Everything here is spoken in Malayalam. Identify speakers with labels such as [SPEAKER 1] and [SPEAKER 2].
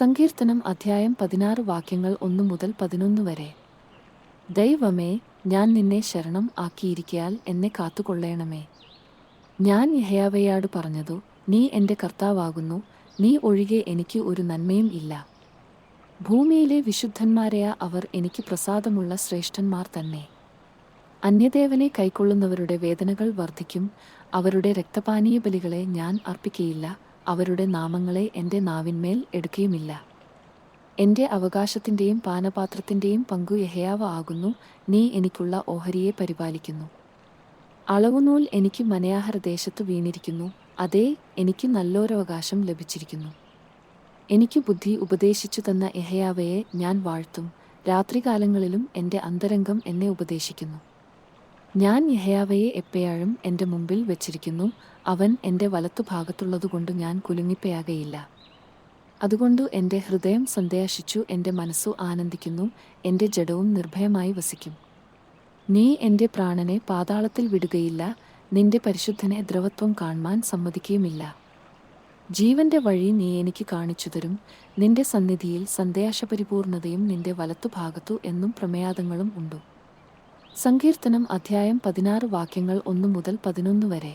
[SPEAKER 1] സങ്കീർത്തനം അധ്യായം പതിനാറ് വാക്യങ്ങൾ ഒന്നു മുതൽ പതിനൊന്ന് വരെ. ദൈവമേ ഞാൻ നിന്നെ ശരണം ആക്കിയിരിക്കയാൽ എന്നെ കാത്തുകൊള്ളേണമേ. ഞാൻ യഹയാവയോട് പറഞ്ഞതു നീ എന്റെ കർത്താവാകുന്നു നീ ഒഴികെ എനിക്ക് ഒരു നന്മയും ഇല്ല. ഭൂമിയിലെ വിശുദ്ധന്മാരെയ അവർ എനിക്ക് പ്രസാദമുള്ള ശ്രേഷ്ഠന്മാർ തന്നെ. അന്യദേവനെ കൈക്കൊള്ളുന്നവരുടെ വേദനകൾ വർദ്ധിക്കും അവരുടെ രക്തപാനീയ ബലികളെ ഞാൻ അർപ്പിക്കയില്ല. അവരുടെ നാമങ്ങളെ എന്റെ നാവിന്മേൽ എടുക്കുകയുമില്ല എന്റെ അവകാശത്തിന്റെയും പാനപാത്രത്തിന്റെയും പങ്കു യഹയാവ ആകുന്നു. നീ എനിക്കുള്ള ഓഹരിയെ പരിപാലിക്കുന്നു. അളവുനൂൽ എനിക്ക് മനയാഹര ദേശത്ത് വീണിരിക്കുന്നു. അതേ എനിക്ക് നല്ലൊരവകാശം ലഭിച്ചിരിക്കുന്നു. എനിക്ക് ബുദ്ധി ഉപദേശിച്ചു തന്ന യഹയാവയെ ഞാൻ വാഴ്ത്തും. രാത്രികാലങ്ങളിലും എന്റെ അന്തരംഗം എന്നെ ഉപദേശിക്കുന്നു. ഞാൻ യഹയാവയെ എപ്പോഴും എന്റെ മുമ്പിൽ വെച്ചിരിക്കുന്നു. അവൻ എന്റെ വലത്തുഭാഗത്തുള്ളതുകൊണ്ട് ഞാൻ കുലുങ്ങിപ്പയാകയില്ല. അതുകൊണ്ട് എന്റെ ഹൃദയം സന്ദേശിച്ചു എന്റെ മനസ്സു ആനന്ദിക്കുന്നു എന്റെ ജഡവും നിർഭയമായി വസിക്കും. നീ എന്റെ പ്രാണനെ പാതാളത്തിൽ വിടുകയില്ല നിന്റെ പരിശുദ്ധനെ ദ്രവത്വം കാണുവാൻ സമ്മതിക്കുകയുമില്ല. ജീവന്റെ വഴി നീ എനിക്ക് കാണിച്ചു തരും നിന്റെ സന്നിധിയിൽ സന്ദേശപരിപൂർണതയും നിന്റെ വലത്തുഭാഗത്തു എന്നും പ്രമേയാദങ്ങളും ഉണ്ടു. സങ്കീർത്തനം അധ്യായം പതിനാറ് വാക്യങ്ങൾ ഒന്നു മുതൽ പതിനൊന്ന് വരെ.